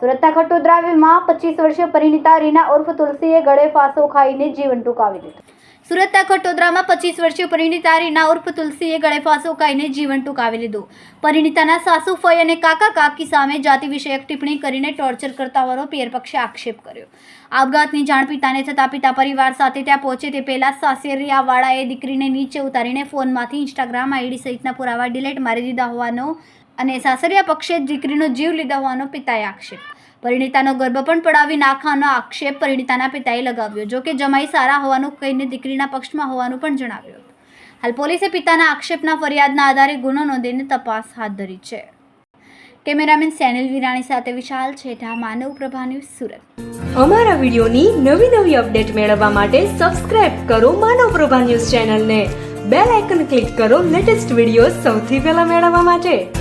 સુરતના ખટોદરામાં પચીસ વર્ષીય પરિણીતા રીના ઉર્ફ તુલસીએ ગળે ફાંસો ખાઈને જીવન ટૂંકાવી દીધું. સુરતના ખટોદરામાં પચીસ વર્ષીય પરિણીતા રીના ઉર્ફ તુલસીએ ગળે ફાંસો ખાઈને જીવન ટૂંકાવી લીધું. પરિણીતાના સાસુ ફઈ અને કાકા કાકી સામે જાતિ વિષયક ટિપ્પણી કરીને ટોર્ચર કરતા પિયર પક્ષે આક્ષેપ કર્યો. આપઘાતની જાણ પિતાને થતાં પિતા પરિવાર સાથે ત્યાં પહોંચે તે પહેલાં સાસરિયાવાળાએ દીકરીને નીચે ઉતારીને ફોનમાંથી ઇન્સ્ટાગ્રામ આઈડી સહિતના પુરાવા ડિલેટ મારી દીધા હોવાનો અને સાસરિયા પક્ષે દીકરીનો જીવ લીધા હોવાનો પિતાએ આક્ષેપ પરિણીતાનો ગર્ભ પણ પડાવી નાખવાનો આક્ષેપ પરિણીતાના પિતાએ લગાવ્યો, જો કે જમાઈ સારા હોવાનું કહીને દીકરીના પક્ષમાં હોવાનું પણ જણાવ્યું હાલ પોલીસે પિતાના આક્ષેપના ફરિયાદના આધારે ગુનો નોંધીને તપાસ હાથ ધરી છે. કેમેરામેન સેનિલ વિરાણી સાથે વિશાલ છેઠા, માનવ પ્રભા ન્યૂઝ સુરત. અમારા વિડીયોની નવી નવી અપડેટ મેળવવા માટે સબસ્ક્રાઇબ કરો માનવ પ્રભા ન્યૂઝ ચેનલને. બેલ આઇકન ક્લિક કરો લેટેસ્ટ વીડિયો સૌથી પહેલા મેળવવા માટે.